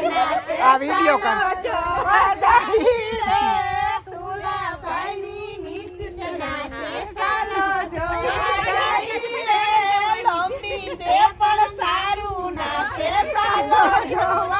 આ વીડિયો કાઢ પણ સારું ના છે સાલો જોવા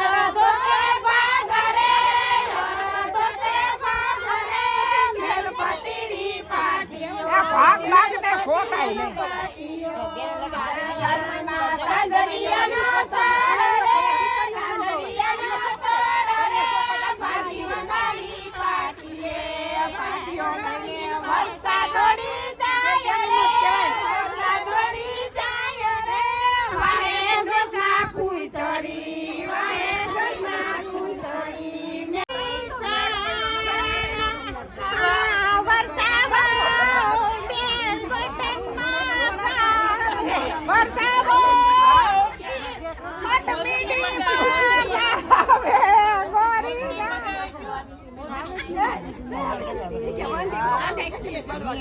માતા જરી Saya tidak 紧